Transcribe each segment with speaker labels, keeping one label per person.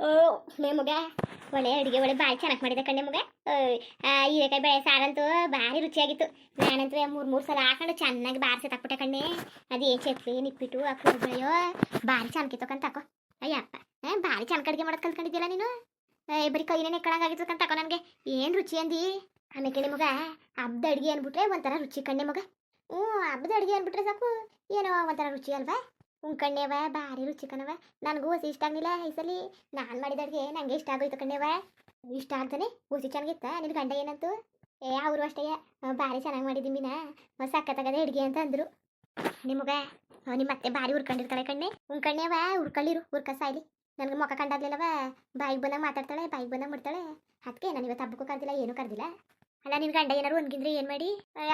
Speaker 1: ಲೇ ಮಗ, ಒಳ್ಳೆ ಅಡುಗೆ, ಒಳ್ಳೆ ಭಾರಿ ಚೆನ್ನಾಗಿ ಮಾಡಿದೆ ಕಣ್ಣೆ ಮಗ. ಹೀರೆಕಾಯಿ ಬೆಳೆ ಸಾರಂತೂ ಭಾರಿ ರುಚಿಯಾಗಿತ್ತು. ನಾನಂತೂ ಮೂರು ಮೂರು ಸಲ ಹಾಕೊಂಡು ಚೆನ್ನಾಗಿ ಬಾರಿಸಿ ತಕ್ಬಿಟ್ಟೆ ಕಣ್ಣೆ. ಅದು ಚಟ್ಲಿ ನಿಪ್ಪಿಟ್ಟು, ಆ ಬೆಳೆಯೋ ಭಾರಿ ಚೆನ್ನಾಗಿತ್ತು ಕಂತ ತಕೋ. ಅಯ್ಯಪ್ಪ, ಏ, ಭಾರಿ ಚೆನ್ನಾಗಿ ಅಡುಗೆ ಮಾಡೋದು ಕಲ್ತ್ಕೊಂಡಿದ್ಯಲ್ಲ ನೀನು? ಬರೀ ಕೈನೇ ನೆಕ್ಕಳಂಗಾಗಿತ್ತು ಕಂತ ತಕೋ ನನಗೆ. ಏನು ರುಚಿ ಅಂದಿ? ಆಮೇಲೆ ಮಗ ಹಬ್ಬದ ಅಡುಗೆ ಅಂದ್ಬಿಟ್ರೆ ಒಂಥರ ರುಚಿ ಕಣ್ಣೆ ಮಗ. ಹ್ಞೂ ಹಬ್ಬದ ಅಡುಗೆ ಅಂದ್ಬಿಟ್ರೆ ಸಾಕು. ಏನೋ ಒಂಥರ ರುಚಿ ಅಲ್ವಾ? ಉಣ್ಕಣ್ಣೇವ ಭಾರಿ ರುಚಿಕನವ ನನಗೂ ಹೊಸಿ ಇಷ್ಟ ಆಗಲಿಲ್ಲ ಈ ನಾನು ಮಾಡಿದ ಅಡುಗೆ ನನಗೆ ಇಷ್ಟ ಆಗೋಯ್ತು ಕಣ್ಣೇವ ಇಷ್ಟ ಆಗ್ತಾನೆ ಹುಸಿ ಚೆನ್ನಾಗಿತ್ತ ನಿನ್ನ ಗಂಡ ಏನಂತು? ಏ, ಅವರು ಅಷ್ಟೇ. ಭಾರಿ ಚೆನ್ನಾಗಿ ಮಾಡಿದ್ದೀನಿ ಮೀನ. ಸಕ್ಕತ್ತಾಗದೆ ಅಡುಗೆ ಅಂತ ಅಂದರು. ನಿಮಗ ನಿಮ್ಮ ಮತ್ತೆ ಭಾರಿ ಹುರ್ಕೊಂಡಿರ್ತಾಳೆ ಕಣ್ಣೆ. ಉಣ್ಕಣ್ಣೇವ ಹುರ್ಕೊಳ್ಳಿರು ಹುರ್ಕ ಸಾಯ್ಲಿ. ನನಗೆ ಮುಖ ಕಂಡಾಗ್ಲಿಲ್ಲವ ಬಾಯಿಗೆ ಬಂದಾಗ ಮಾತಾಡ್ತಾಳೆ, ಬಾಯಿಗೆ ಬಂದಾಗ ಮುಡ್ತಾಳೆ ಅದಕ್ಕೆ ನಾನು ಇವತ್ತು ಹಬ್ಬಕ್ಕೂ ಕರೆದಿಲ್ಲ, ಏನೂ ಕರೆದಿಲ್ಲ. ಅಲ್ಲ ನಿನ್ನ ಗಂಡ ಏನಾರು ಒಂದ್ಗಿಂದ್ರೆ ಏನು ಮಾಡಿ?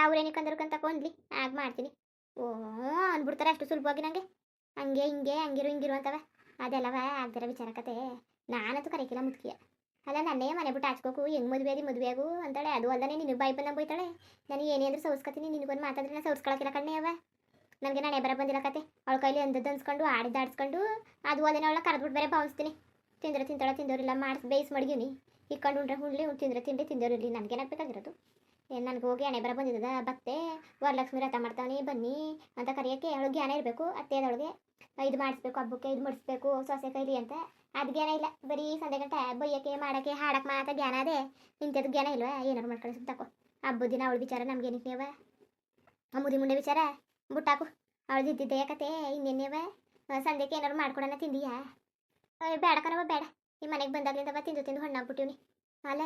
Speaker 1: ಅವ್ರೇನಕ್ಕೆ ಅಂದರು ಕಂತ ಕೊಂದ್ಲಿ ಆಗ ಮಾಡ್ತೀನಿ. ಓ ಅಂದ್ಬಿಡ್ತಾರೆ ಅಷ್ಟು ಸುಲಭವಾಗಿ ನನಗೆ ಹಂಗೆ ಹಿಂಗೆ ಹಂಗಿರು ಹಿಂಗಿರು ಅಂತವ. ಅದೆಲ್ಲವ ಆಗ್ದಿರೋ ವಿಚಾರಕತೆ. ನಾನಂತೂ ಕರೆಕಿಲ್ಲ ಮುದ್ಕಿಯ. ಅಲ್ಲ ನನ್ನೇ ಮನೆ ಬಿಟ್ಟು ಹಚ್ಕೋಕು ಹೆಂಗ್ ಮದುವೆ ಆದಿ ಮದುವೆ ಆಗು ಅಂತಾಳೆ. ಅದು ಅಲ್ಲದೆ ನಿನಗೆ ಬಾಯಿ ಬಂದಂಗೆ ಬೈತಾಳೆ. ನನಗೆ ಏನೇ ಅಂದ್ರೆ ಸೌಸ್ಕತೀನಿ, ನಿನಗೊಂದು ಮಾತಾಡಿದ್ರೆ ನಾನು ಸೌಸ್ಕೊಳಕಿಲ್ಲ ಕಣ್ಣೆ ಅವ. ನನಗೆ ನಾನು ಎಬ್ಬರ ಬಂದಿಲ್ಲ ಕತೆ. ಅವಳ ಕೈಲಿ ಅಂದದ್ದು ಅನ್ಸ್ಕೊಂಡು ಆಡಿದ್ದು ಆಡಿಸ್ಕೊಂಡು, ಅದು ಅಲ್ಲದೆ ಅವಳ ಕರೆದ್ಬಿಟ್ಟು ಬೇರೆ ಭಾವಿಸ್ತೀನಿ. ತಿಂದ್ರೆ ತಿಂತಾಳೆ, ತಿಂದೋರಿಲ್ಲ, ಮಾಡಿಸ್, ಬೇಯಿಸಿ ಮಡಗಿನಿ. ಇಕ್ಕೊಂಡು ಉಂಡ್ರೆ ಹುಣ್ಲಿ ತಿಂದ್ರೆ ತಿಂಡಿ, ತಿಂದೋರಿರಲಿ. ನನಗೆ ಬೇಕಾಗಿರೋದು ಏನು ನನಗೆ ಹೋಗಿ ಹಣೆ ಬರ ಬಂದಿದ್ದದ, ಬತ್ತೆ, ವರಲಕ್ಷ್ಮಿ ವ್ರತ ಮಾಡ್ತಾವನಿ, ಬನ್ನಿ ಅಂತ ಕರೆಯೋಕ್ಕೆ ಅವಳು ಜ್ಞಾನ ಇರಬೇಕು, ಅತ್ತೆದೊಳಗೆ ಇದು ಮಾಡಿಸ್ಬೇಕು, ಹಬ್ಬಕ್ಕೆ ಇದು ಮುಡಿಸ್ಬೇಕು, ಸೊಸೆ ಕೈಲಿ ಅಂತ. ಅದು ಜ್ಞಾನ ಇಲ್ಲ, ಬರೀ ಸಂಜೆ ಗಂಟೆ ಬೈಯಕ್ಕೆ, ಮಾಡಕ್ಕೆ, ಹಾಡಕ್ಕೆ ಮಾತ್ರ ಜ್ಞಾನ ಅದೇ. ಇಂಥದ್ದು ಜ್ಞಾನ ಇಲ್ವಾ? ಏನಾರು ಮಾಡ್ಕೊಳ್ಳಿ ತಕೋ. ಹಬ್ಬದ ದಿನ ಅವಳ ವಿಚಾರ ನಮ್ಗೇನಿಕ್ನೇವ ಮುದಿ ಮುಂಡೆ ವಿಚಾರ? ಬುಟ್ಟಾಕು, ಅವಳದು ಇದ್ದಿದ್ದೆ ಕತೆ, ಇನ್ನೇನೇವ? ಸಂಜೆಗೆ ಏನಾರು ಮಾಡ್ಕೊಡೋಣ ತಿಂದಿಯಾ? ಬೇಡ ಕಣವ ಬೇಡ. ಈ ಮನೆಗೆ ಬಂದಾಗ್ಲಿಂದ ತಿಂದು ತಿಂದು ಹಣ್ಣಾಗ್ಬಿಟ್ಟಿವ್ನಿ. ಅಲ್ಲ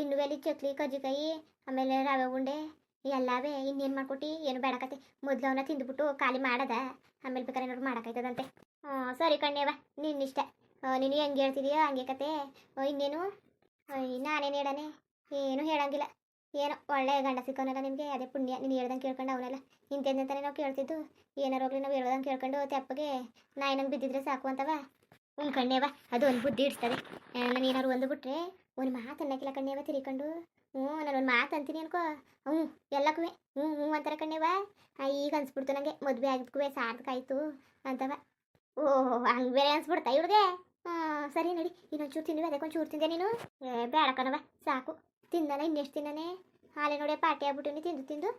Speaker 1: ಇನ್ನು ಎಲ್ಲಿ ಚಕ್ಲಿ ಕಜ್ಜಿಕಾಯಿ ಆಮೇಲೆ ರವೆ ಉಂಡೆ, ಎಲ್ಲವೇ ಇನ್ನೇನು ಮಾಡ್ಕೊಟ್ಟು? ಏನು ಬೇಡಕತ್ತೆ ಮೊದಲು ಅವನ್ನ ತಿಂದ್ಬಿಟ್ಟು ಖಾಲಿ ಮಾಡದ. ಆಮೇಲೆ ಬೇಕಾದ್ರೆ ಏನಾದ್ರು ಮಾಡೋಕ್ಕಾಯ್ತದಂತೆ ಹ್ಞೂ ಸರಿ ಕಣ್ಣೇವ ನಿನ್ನಿಷ್ಟ ನೀನು ಹೆಂಗೆ ಹೇಳ್ತಿದೀಯೋ ಹಂಗೆ ಕತೆ. ಇನ್ನೇನು? ನಾನೇನು ಹೇಳನೆ? ಏನು ಹೇಳಂಗಿಲ್ಲ. ಏನು ಒಳ್ಳೆ ಗಂಡ ಸಿಕ್ಕೋನಲ್ಲ ನಿಮಗೆ. ಅದೇ ಪುಣ್ಯ. ನೀನು ಹೇಳ್ದಂಗೆ ಕೇಳ್ಕೊಂಡು ಅವನೆಲ್ಲ. ಇಂಥದ್ದಂತಾನೆ ನಾವು ಕೇಳ್ತಿದ್ದು. ಏನಾರು ಹೋಗ್ಲಿ ನಾವು ಹೇಳ್ದಂಗೆ ಕೇಳ್ಕೊಂಡು ತೆಪ್ಪಗೆ ನಾಯಿನಂಗೆ ಬಿದ್ದಿದ್ರೆ ಸಾಕು ಅಂತವ. ಹ್ಞೂ ಕಣ್ಣೇವ ಅದು ಒಂದು ಬುದ್ಧಿ ಇಡ್ತದೆ. ನಾನು ಏನಾರು ಒಂದು ಬಿಟ್ರೆ ಒಂದು ಮಾತು ಅನ್ನಕ್ಕಿಲ್ಲ ಕಣ್ಣೇವ ತಿರ್ಕೊಂಡು. ಹ್ಞೂ, ನಾನು ಒಂದು ಮಾತು ಅಂತೀನಿ ಅನ್ಕೋ. ಹ್ಞೂ ಎಲ್ಲಕ್ಕೂ ಹ್ಞೂ ಹ್ಞೂ ಅಂತಾರೆ ಕಣ್ಣೇವ ಈಗ ಅನ್ಸ್ಬಿಡ್ತು ನನಗೆ ಮದುವೆ ಆಗಿದ್ಕೂ ಸಾರ್ಥಕಾಯ್ತು ಅಂತವ. ಓಹೋ, ಹಂಗೆ ಬೇರೆ ಅನ್ಸ್ಬಿಡ್ತಾ ಇವ್ರಿಗೆ? ಹಾಂ ಸರಿ ನಡಿ ಇನ್ನೊಂದು ಚೂರು ತಿಂದಿವಿ ಅದಕ್ಕೆ ಒಂದು ಚೂರು ತಿಂದೆ ನೀನು. ಏ, ಬೇಡ ಕಣವ ಸಾಕು. ತಿಂದನ, ಇನ್ನೆಷ್ಟು ತಿನ್ನನೆ ಹಾಲೆ ನೋಡಿ ಪಾಟಿ ಆಗ್ಬಿಟ್ಟಿನಿ ತಿಂದು ತಿಂದು.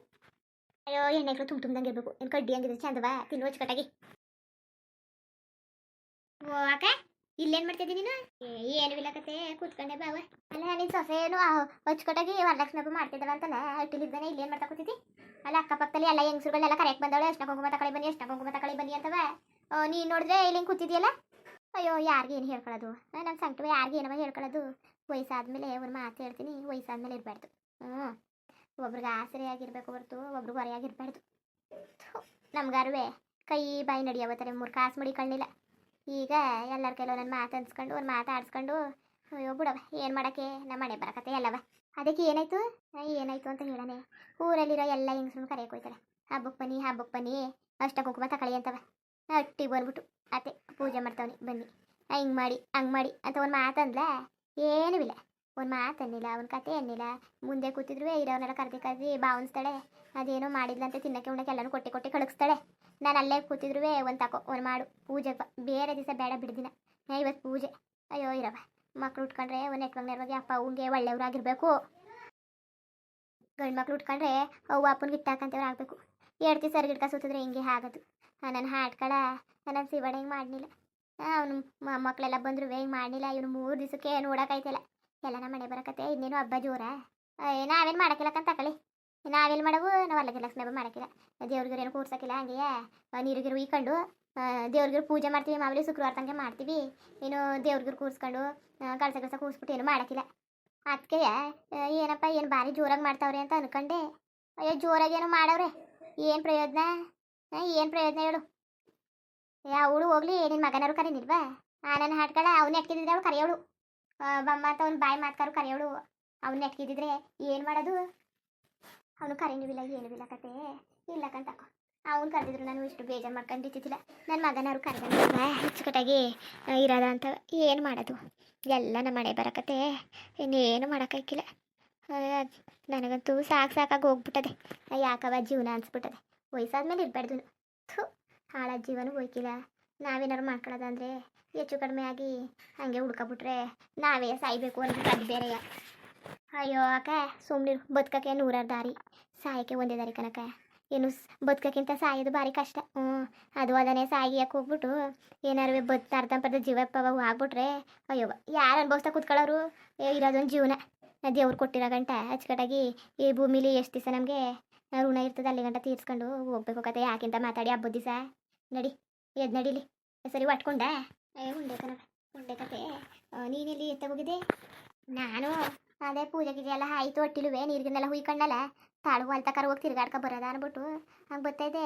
Speaker 1: ಅಯ್ಯೋ ಎಣ್ಣೆಗಳು ತುಂಬ ತುಂಬ್ದಂಗೆ ಇರಬೇಕು. ಏನು ಕಡ್ಡಿ ಹಂಗಿದ್ರೆ ಚಂದವ? ತಿನ್ನುವ ಅಚ್ಚುಕಟ್ಟಾಗಿ ಓ, ಅಕ್ಕ. ಇಲ್ಲೇನು ಮಾಡ್ತಿದ್ದಿ ನೀನು? ಏನು ಇಲ್ಲ ಕತೆ, ಕೂತ್ಕೊಂಡೆ ಬಾವ ಅಲ್ಲ, ನಿನ್ ಸೊಸೆ ಏನು ಹಚ್ಕೊಟ್ಟಾಗಿ ವರಲಕ್ಷ್ಮಿ ಹಬ್ಬ ಮಾಡ್ತಿದ್ದಾವ ಅಂತಲ್ಲ ಇಟ್ಟಿಲಿದ್ದಾನೆ ಇಲ್ಲೇನ್ ಮಾಡ್ತಾ ಕೂತಿದ್ದಿ? ಅಲ್ಲ, ಅಕ್ಕಪಕ್ಕದಲ್ಲಿ ಎಲ್ಲ ಹೆಂಗಸುಗಳೆಲ್ಲ ಕರೆಕ್ಟ್ ಬಂದವಳೆ ಎಷ್ಟು ಕುಂಕುಮ ತಗೊಳ್ಳಿ ಬನ್ನಿ ಎಷ್ಟು ಕುಂಕುಮ ತಗೊಳ್ಳಿ ಬನ್ನಿ ಅಂತವ. ನೀನು ನೋಡಿದ್ರೆ ಇಲ್ಲಿ ಕೂತಿದ್ಯಲ್ಲ? ಅಯ್ಯೋ, ಯಾರಿಗೆ ಏನು ಹೇಳ್ಕೊಳ್ಳೋದು ನಮ್ಮ ಸಂಕಟ ಯಾರಿಗೆ ಏನವ ಹೇಳ್ಕೊಳ್ಳೋದು ವಯಸ್ಸಾದ್ಮೇಲೆ ಒಂದು ಮಾತು ಹೇಳ್ತೀನಿ, ವಯಸ್ಸಾದ್ಮೇಲೆ ಇರಬಾರ್ದು. ಹ್ಞೂ ಒಬ್ರಿಗೆ ಆಸರೆಯಾಗಿರ್ಬೇಕು ಹೊರತು, ಒಬ್ರಿಗೆ ಹೊರೆಯಾಗಿರ್ಬಾರ್ದು. ನಮ್ಗಾರುವೆ, ಕೈ ಬಾಯಿ ನಡಿಯವತ್ತಾರೆ ಮೂರು ಕಾಸು ಮಡಿ ಕಣ್ಣಿಲ್ಲ ಈಗ ಎಲ್ಲರ ಕೈಲೋ ನನ್ನ ಮಾತು ಅನ್ಸ್ಕೊಂಡು, ಒಂದು ಮಾತಾಡ್ಸ್ಕೊಂಡು ಅಯ್ಯೋ ಬಿಡವ, ಏನು ಮಾಡೋಕ್ಕೆ? ನಮ್ಮ ಮನೆ ಬರಕತ್ತೆ ಎಲ್ಲವ ಅದಕ್ಕೆ ಏನಾಯ್ತು? ಏನಾಯ್ತು ಅಂತ ಹೇಳನೆ ಊರಲ್ಲಿರೋ ಎಲ್ಲ ಹೆಂಗಸ್ರು ಕರೆಯಕ್ಕೆ ಹೋಯ್ತಾರೆ. ಹಬ್ಬಕ್ಕೆ ಬನ್ನಿ ಹಬ್ಬಕ್ಕೆ ಬನ್ನಿ. ಅಷ್ಟ ಕುಂಕುಮ ತಕಳಿ ಅಂತವ. ಅಟ್ಟಿ ಬಂದ್ಬಿಟ್ಟು ಅತ್ತೆ ಪೂಜೆ ಮಾಡ್ತಾವನಿ, ಬನ್ನಿ. ಹಿಂಗೆ ಮಾಡಿ, ಹಂಗೆ ಮಾಡಿ ಅಂತ ಒಂದು ಮಾತಂದ್ಲ ಏನೂ ಇಲ್ಲ. ಒಂದು ಮಾತು ಅನ್ನಿಲ್ಲ ಅವ್ನ ಕತೆ ಅನ್ನಿಲ್ಲ. ಮುಂದೆ ಕೂತಿದ್ರು ಇರೋನೆಲ್ಲ ಕರ್ದಿ ಕರ್ದಿ ಬಾವನ್ಸ್ತಾಳೆ. ಅದೇನೋ ಮಾಡಿದ್ಲಂತೆ ತಿನ್ನಕ್ಕೆ ಉಣ್ಣಕ್ಕೆ ಎಲ್ಲನೂ ಕೊಟ್ಟಿ ಕೊಟ್ಟಿ ಕಳಿಸ್ತಾಳೆ. ನಾನು ಅಲ್ಲೇ ಕೂತಿದ್ರು ಒಂದು ತಕೋ, ಒಂದು ಮಾಡು. ಪೂಜೆ ಬೇರೆ ದಿವಸ ಬೇಡ ಬಿಡ್ದಿನ. ಇವತ್ತು ಪೂಜೆ. ಅಯ್ಯೋ ಇರವ ಮಕ್ಳು ಉಟ್ಕೊಂಡ್ರೆ ಒಂದು ನೆಟ್ವಾಗ ನೆರವಾಗಿ ಅಪ್ಪ ಅವಂಗೆ ಒಳ್ಳೆಯವ್ರಾಗಿರ್ಬೇಕು ಗಂಡು ಮಕ್ಳು ಉಟ್ಕೊಂಡ್ರೆ ಅವು ಅಪ್ಪನಿಗೆ ಇಟ್ಟಾಕಂತವ್ರು ಆಗಬೇಕು ಎರಡು ದಿವಸ ಗಿಡ್ಕ ಸುತ್ತಿದ್ರೆ ಹಿಂಗೆ ಆಗೋದು ನನ್ನ ಹಾಡ್ಕಳ ನನ್ನ ಶಿವಣ್ಣ ಹಿಂಗೆ ಮಾಡಲಿಲ್ಲ ಅವನು ಮಕ್ಕಳೆಲ್ಲ ಬಂದ್ರು ಹಿಂಗೆ ಮಾಡಲಿಲ್ಲ ಇವನು ಮೂರು ದಿವಸಕ್ಕೆ ನೋಡೋಕ್ಕಾಯ್ತಿಲ್ಲ ಎಲ್ಲ ನಮ್ಮ ಮನೆ ಬರಕತ್ತೆ, ಇನ್ನೇನು ಹಬ್ಬ ಜೋರ. ನಾವೇನು ಮಾಡೋಕ್ಕಿಲ್ಲಕ್ಕಂತ ತಕೊಳ್ಳಿ ನಾವೆಲ್ಲಿ ಮಾಡವು? ನಾವು ಅಲ್ಲಗೆ ಲಕ್ಷ್ಮಿ ಮಾಡಕ್ಕಿಲ್ಲ ದೇವ್ರಿಗೆ ಏನು ಕೂರ್ಸಕ್ಕಿಲ್ಲ ಹಂಗೆಯೇ? ನೀರಿಗಿರು ಈಕೊಂಡು ದೇವ್ರಿಗೆ ಪೂಜೆ ಮಾಡ್ತೀವಿ, ಮಾಮೂಲಿ ಶುಕ್ರವಾರ ತನಕ ಮಾಡ್ತೀವಿ. ಇನ್ನು ದೇವ್ರಿಗೆ ಕೂರಿಸ್ಕೊಂಡು ಕಳಸ ಕಳ್ಸ ಕೂರಿಸ್ಬಿಟ್ಟು ಏನು ಮಾಡಕ್ಕಿಲ್ಲ. ಅದಕ್ಕೆ ಏನಪ್ಪ, ಏನು ಭಾರಿ ಜೋರಾಗಿ ಮಾಡ್ತಾವ್ರೆ ಅಂತ ಅನ್ಕೊಂಡೆ. ಅಯ್ಯೋ, ಜೋರಾಗಿ ಏನು ಮಾಡವ್ರೆ. ಏನು ಪ್ರಯೋಜನ? ಏನು ಪ್ರಯೋಜನ ಹೇಳು. ಅವಳು ಹೋಗ್ಲಿ ನಿನ್ನ ಮಗನವ್ರು ಕರೀನಿಲ್ವಾ? ಆ, ನನ್ನ ಹಾಡ್ಕಳ ಅವ್ನು ಎಟ್ಕಿದ್ರೆ ಅವಳು ಕರೆಯೋಳು. ಬಮ್ಮ ಅಂತ ಅವ್ನು ಬಾಯಿ ಮಾತ್ಕಾರು ಕರೆಯೋಳು. ಅವ್ನು ಎಟ್ಕಿದ್ರೆ ಏನು ಮಾಡೋದು? ಅವನು ಕರೀನಿವಿಲ್ಲ ಏನೂ ಇಲ್ಲ ಕತೆ. ಇಲ್ಲ ಕಂತ ಅವ್ನು ಕರೆದಿದ್ರು ನಾನು ಇಷ್ಟು ಬೇಜಾರು ಮಾಡ್ಕೊಂಡು ಇದ್ದಿದ್ದಿಲ್ಲ ನನ್ನ ಮಗನವ್ರು ಕರೆದ ಹೆಚ್ಚುಕಟ್ಟಾಗಿ ಇರೋದ ಅಂತ ಏನು ಮಾಡೋದು? ಎಲ್ಲ ನಮ್ಮ ಮನೆ ಬರಕತೆ ಇನ್ನೇನು ಮಾಡೋಕ್ಕಾಗಿಲ್ಲ ನನಗಂತೂ ಸಾಕು ಸಾಕಾಗಿ ಹೋಗ್ಬಿಟ್ಟದೆ. ಯಾಕವ ಜೀವನ ಅನ್ಸ್ಬಿಟ್ಟದೆ. ವಯಸ್ಸಾದ್ಮೇಲೆ ಇರಬಾರ್ದು. ಥು ಹಾಳ ಜೀವನ ಹೋಯ್ಕಿಲ್ಲ. ನಾವೇನಾರು ಮಾಡ್ಕೊಳ್ಳೋದಂದ್ರೆ ಹೆಚ್ಚು ಕಡಿಮೆ ಆಗಿ ಹಂಗೆ ಹುಡ್ಕೊಬಿಟ್ರೆ ನಾವೇ ಸಾಯ್ಬೇಕು ಅಂತ ಬೇರೆಯ? ಅಯ್ಯೋ ಅಕ್ಕ ಸುಮ್ಮನಿರು ಬದುಕಕ್ಕೆ ನೂರಾರು ದಾರಿ. ಸಾಯಕ್ಕೆ ಒಂದೇ ದಾರಿ ಕನಕ ಏನು ಬದುಕಕ್ಕಿಂತ ಸಾಯೋದು ಭಾರಿ ಕಷ್ಟ. ಹ್ಞೂ, ಅದು ಅದನ್ನೇ ಸಾಯಿಯಕ್ಕೆ ಹೋಗ್ಬಿಟ್ಟು ಏನಾರು ಬದ್ ಅರ್ಧಂಪರ್ಧ ಜೀವಪ್ಪ ಆಗ್ಬಿಟ್ರೆ ಅಯ್ಯೋ, ಯಾರು ಅನುಭವಿಸ್ತಾ ಕೂತ್ಕೊಳ್ಳೋರು? ಇರೋದೊಂದು ಜೀವನ. ದೇವ್ರು ಕೊಟ್ಟಿರೋ ಗಂಟ ಅಚ್ಚುಕಟ್ಟಾಗಿ ಈ ಭೂಮಿಲಿ ಎಷ್ಟು ದಿವಸ ನಮಗೆ ಋಣ ಇರ್ತದೆ ಅಲ್ಲಿ ಗಂಟ ತೀರ್ಸ್ಕೊಂಡು ಹೋಗ್ಬೇಕು ಕತೆ. ಯಾಕಿಂತ ಮಾತಾಡಿ ಹಬ್ಬದ ದಿವಸ. ನಡಿ, ಎದ್ ನಡಿಲಿ. ಸರಿ, ಒಟ್ಕೊಂಡ? ಉಂಡೆ ಕನಕ ಉಂಡೆ ಕತೆ. ನೀನೆಲ್ಲಿ ಎತ್ತಗೋಗಿದೆ ನಾನು ಅದೇ ಪೂಜೆ ಗೀಜೆ ಎಲ್ಲ ಆಯ್ತು ಒಟ್ಟಿಲುವೆ ನೀರಿಗೆಲ್ಲ ಹುಯ್ಕೊಂಡಲ್ಲ ತಾಳು ಹೊಲ್ತ ಕರ ಹೋಗಿ ತಿರ್ಗಾಡ್ಕ ಬರೋದ ಅನ್ಬಿಟ್ಟು ಹಂಗೆ ಬರ್ತೈದೆ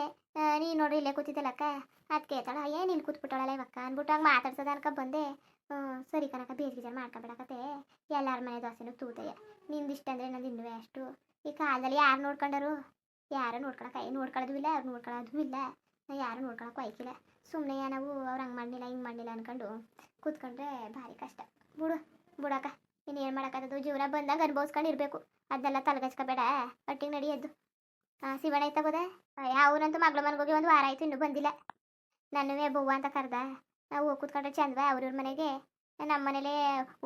Speaker 1: ನೀ ನೋಡ್ರಿ ಇಲ್ಲೇ ಕೂತಿದ್ದಲ್ಲಕ್ಕ ಅದಕ್ಕೆ ತಾಳ ಏ, ನೀನು ಕೂತ್ಬಿಟ್ಟಳಲ್ಲ ಇವಕ್ಕ? ಅಂದ್ಬಿಟ್ಟು ಹಂಗೆ ಮಾತಾಡ್ಸೋದ ಅನ್ಕ ಬಂದೆ. ಹ್ಞೂ ಸರಿ ಕನಕ ಗೀಜರ್ ಮಾಡ್ಕೊಬಿಡಕತ್ತೆ ಎಲ್ಲಾರ ಮನೆ ದೋಸೆನೂ ತೂತಯ್ಯ. ನಿಂದು ಇಷ್ಟ ಅಂದರೆ ನಂದು ಇನ್ನೂ ಅಷ್ಟು. ಈ ಕಾಲದಲ್ಲಿ ಯಾರು ನೋಡ್ಕೊಂಡರು? ಯಾರು ನೋಡ್ಕೊಳಕ್ಕೆ ನೋಡ್ಕೊಳ್ಳೋದು ಇಲ್ಲ, ಅವ್ರು ನೋಡ್ಕೊಳ್ಳೋದು ಇಲ್ಲ. ಯಾರು ನೋಡ್ಕೊಳಕ್ಕೂ ಆಯ್ಕಿಲ್ಲ ಸುಮ್ಮನೆ ನಾವು ಅವ್ರು ಹಂಗೆ ಮಾಡಲಿಲ್ಲ, ಹಿಂಗೆ ಮಾಡಲಿಲ್ಲ ಅನ್ಕೊಂಡು ಕೂತ್ಕೊಂಡ್ರೆ ಭಾರಿ ಕಷ್ಟ. ಬಿಡು, ಬಿಡಕ್ಕ. ಇನ್ನೇನು ಮಾಡೋಕ್ಕಾಗದು ಜೀವನ ಬಂದಾಗ ಅನುಭವಿಸ್ಕೊಂಡು ಇರಬೇಕು. ಅದನ್ನೆಲ್ಲ ತಲೆಗಚ್ಕೋಬೇಡ ಒಟ್ಟಿಗೆ ನಡೆಯೋದು ಹಾಂ ಶಿವಣ್ಣ ಐತ ಬೋದೆ? ಅವನಂತೂ ಮಗಳ ಮನೆಗೆ ಹೋಗಿ ಒಂದು ವಾರ ಆಯ್ತು, ಇನ್ನೂ ಬಂದಿಲ್ಲ. ನನ್ನವೇ ಬವ್ವ ಅಂತ ಕರೆದ. ನಾವು ಹೋಗಿ ಕೂತ್ಕೊಂಡ್ರೆ ಚಂದವ ಅವ್ರವ್ರ ಮನೆಗೆ. ನಮ್ಮ ಮನೇಲೇ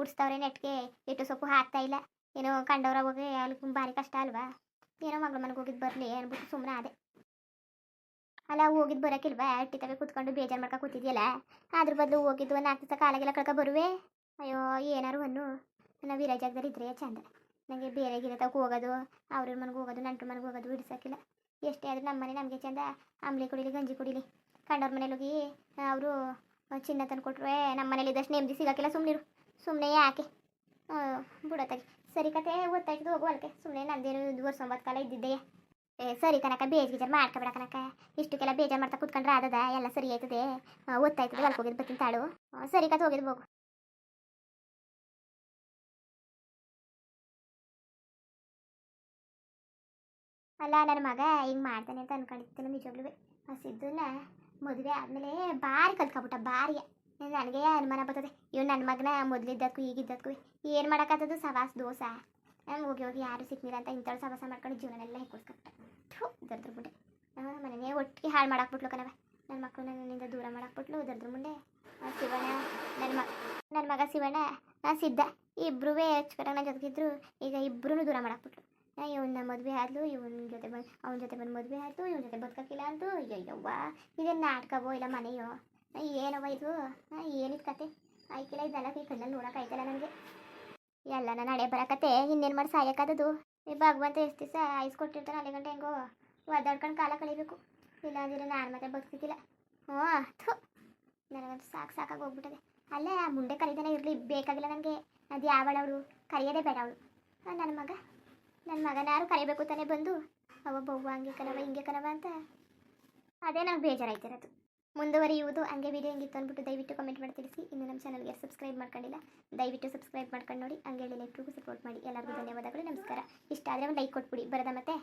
Speaker 1: ಉಡಿಸ್ತವ್ರೆ ನೆಟ್ಗೆ. ಇಟ್ಟು ಸೊಪ್ಪು ಹಾಕ್ತಾ ಇಲ್ಲ. ಏನೋ ಕಂಡವ್ರ ಹೋಗಿ ಅಲ್ಲಿ ಭಾರಿ ಕಷ್ಟ ಅಲ್ವಾ? ಏನೋ ಮಗಳ ಮನೆಗೆ ಹೋಗಿದ್ದು ಬರಲಿ ಅನ್ಬಿಟ್ಟು ಸುಮ್ಮನೆ ಅದೇ ಅಲ್ಲ ಹೋಗಿದ್ದು ಬರೋಕ್ಕಿಲ್ವಾ ಅಟ್ಟಿ ತವೆ ಕೂತ್ಕೊಂಡು ಬೇಜಾರು ಮಾಡ್ಕೊ ಕೂತಿದ್ಯಲ್ಲ? ಅದ್ರ ಬದಲು ಹೋಗಿದ್ದು ನಾಲ್ಕು ದಿವಸ ಕಾಲಾಗೆಲ್ಲ ಕಳ್ಕೊ ಬರುವೆ? ಅಯ್ಯೋ, ಏನಾರು ಒಂದು ನಾವು ಇರೋ ಜಾಗದಲ್ಲಿ ಇದ್ರೆ ಚಂದ. ನನಗೆ ಬೇರೆ ಗಿರ ತಗೋ ಹೋಗೋದು, ಅವ್ರ ಮನೆಗೆ ಹೋಗೋದು ನಂಟ್ರ ಮನೆಗೆ ಹೋಗೋದು ಬಿಡಿಸೋಕ್ಕಿಲ್ಲ. ಎಷ್ಟೇ ಆದರೂ ನಮ್ಮ ಮನೆ ನಮಗೆ ಚಂದ, ಆಮ್ಲೆ ಕುಡಿಲಿ, ಗಂಜಿ ಕುಡಿಲಿ. ಕಂಡವ್ರ ಮನೇಲಿ ಹೋಗಿ ಅವರು ಚಿನ್ನ ತಂದು ನಮ್ಮ ಮನೇಲಿ ಇದ್ದಷ್ಟು ನೆಮ್ಮದಿ ಸಿಗೋಕ್ಕಿಲ್ಲ ಸುಮ್ಮನಿರು ಸುಮ್ಮನೆ ಯಾಕೆ? ಬಿಡತ್ತಾಗಿ ಸರಿ ಕತೆ ಗೊತ್ತಾಯ್ತು ಹೋಗು ಅಲ್ಕೆ ಸುಮ್ಮನೆ ನಂದೇನು ಇದು ವರ್ಷ ಕಾಲ ಇದ್ದಿದ್ದೆ. ಏ, ಸರಿ ಕನಕ, ಬೇಜ್ ಗೀಜರ್ ಮಾಡ್ಕೊಬೇಡ ಕನಕ. ಇಷ್ಟಕ್ಕೆಲ್ಲ ಬೇಜಾರು ಮಾಡ್ತಾ ಕುತ್ಕೊಂಡ್ರೆ ಆದದ? ಎಲ್ಲ ಸರಿ ಆಯ್ತದೆ. ಓದ್ತಾಯ್ತದೆ ಅಲ್ಕೋಗಿದ್ದು ಬತ್ತಿನ ತಾಳು. ಸರಿ ಕತೆ ಹೋಗಿದ್ದು ಹೋಗು. ಅಲ್ಲ ನನ್ನ ಮಗ ಹಿಂಗೆ ಮಾಡ್ತಾನೆ ಅಂತ ಅನ್ಕೊಂಡಿದ್ದೆ ನಿಜವಾಗ್ಲೂ ಆ ಸಿದ್ಧನ ಮದುವೆ ಆದಮೇಲೆ ಭಾರಿ ಕಲ್ತ್ಕೊಬಿಟ್ಟ ಭಾರಿ. ನನಗೆ ಅನುಮಾನ ಬರ್ತದೆ. ಇವ್ ನನ್ನ ಮಗನ ಮೊದಲಿದ್ದಕ್ಕೂ ಈಗಿದ್ದಕ್ಕೂ ಏನು ಮಾಡೋಕ್ಕಾಗ್ತದು ಸವಾಸ, ದೋಸ. ನಂಗೆ ಹೋಗಿ ಹೋಗಿ ಯಾರು ಸಿಕ್ಕಿಲ್ಲ ಅಂತ ಇಂಥವ್ರು ಸವಾಸ ಮಾಡ್ಕೊಂಡು ಜೀವನನೆಲ್ಲ ಎಲ್ಲ ಥೂ, ದರ್ದ್ರ ಮುಂಡೆ ಮನೆಯೇ ಒಟ್ಟಿಗೆ ಹಾಳು ಮಾಡಾಕ್ಬಿಟ್ಲು ಕಣವ ನನ್ನ ಮಕ್ಕಳು ನನ್ನಿಂದ ದೂರ ಮಾಡಾಕ್ಬಿಟ್ಲು, ದರ್ದ್ರ ಮುಂದೆ. ಶಿವಣ್ಣ ನನ್ನ ಮಗ ನನ್ನ ಮಗ ಶಿವಣ್ಣ ಸಿದ್ಧ ಇಬ್ಬರೂ ಅಚ್ಚುಕಟ್ಟಾಗಿ ನನ್ನ ಜೊತೆಗಿದ್ರು ಈಗ ಇಬ್ಬರೂ ದೂರ ಮಾಡಾಕ್ಬಿಟ್ಲು. ಇವನ್ನ ಮದುವೆ ಆದ್ಲು, ಇವನ ಜೊತೆ ಬಂದು, ಅವನ ಜೊತೆ ಬಂದು ಮದುವೆ ಆಯ್ತು, ಇವನ ಜೊತೆ ಬದುಕಕ್ಕಿಲ್ಲ ಅಂತು ಅಯ್ಯವ್ವ ಇದೇನು ನಾಟಕವೋ ಇಲ್ಲ ಮನೆಯೋ? ಏನವ್ವ ಇದು? ಏನಿದ್ ಕತೆ? ಆಯ್ಕಿಲ್ಲ ಇದೆಲ್ಲ ಈ ಕಣ್ಣಲ್ಲಿ ನೋಡಕ್ಕೆ ಆಯ್ತಲ್ಲ ನನಗೆ. ಎಲ್ಲ ನಾನು ಹಳೆ ಬರಕತೆ ಇನ್ನೇನು ಮಾಡಿ ಸಾಯಕ್ಕಾದದು ಈ ಭಗವಂತ ಎಷ್ಟು ದಿವಸ ಐಸ್ ಕೊಟ್ಟಿರ್ತಾನೆ ಅಲ್ಲಿ ಗಂಟೆ ಹೆಂಗೋ? ಒದ್ದಾಡ್ಕೊಂಡು ಕಾಲ ಕಳಿಬೇಕು. ಇಲ್ಲಾಂದ್ರೆ ನಾನು ಮತ್ತೆ ಬದುಕಿದ್ದಿಲ್ಲ ಹ್ಞೂ, ಥು. ನನಗಂತೂ ಸಾಕು ಸಾಕಾಗಿ ಹೋಗ್ಬಿಟ್ಟದೆ. ಅಲ್ಲೇ ಆ ಮುಂದೆ ಕರೀತಾನೆ ಇರಲಿ, ಬೇಕಾಗಿಲ್ಲ ನನಗೆ. ಅದು ಯಾವಳವಳು? ಕರೆಯೋದೇ ಬೇಡ ಅವಳು. ನನ್ನ ಮಗ? ನನ್ನ ಮಗನಾರು ಕರಿಬೇಕು ತಾನೇ ಬಂದು? ಅವ ಬವ್ವ ಹಂಗೆ ಕನವ ಹಿಂಗೆ ಕನವ ಅಂತ. ಅದೇ ನಂಗೆ ಬೇಜಾರಾಯ್ತಿರೋದು. ಮುಂದುವರಿಯುವುದು ಹಂಗೆ ವಿಡಿಯೋ ಹೆಂಗಿತ್ತು ಅಂದ್ಬಿಟ್ಟು ದಯವಿಟ್ಟು ಕಮೆಂಟ್ ಮಾಡಿ ತಿಳಿಸಿ. ಇನ್ನು ನಮ್ಮ ಚಾನಲ್ಗೆ ಸಬ್ಸ್ಕ್ರೈಬ್ ಮಾಡ್ಕೊಂಡಿಲ್ಲ, ದಯವಿಟ್ಟು ಸಬ್ಸ್ಕ್ರೈಬ್ ಮಾಡ್ಕೊಂಡು ನೋಡಿ. ಹಂಗೆ ಲೈಕ್ಗೂ ಸಪೋರ್ಟ್ ಮಾಡಿ. ಎಲ್ಲರಿಗೂ ಧನ್ಯವಾದಗಳು, ನಮಸ್ಕಾರ. ಇಷ್ಟ ಆದರೆ ಒಂದು ಲೈಕ್ ಕೊಟ್ಬಿಡಿ. ಬರೋದ ಮತ್ತೆ?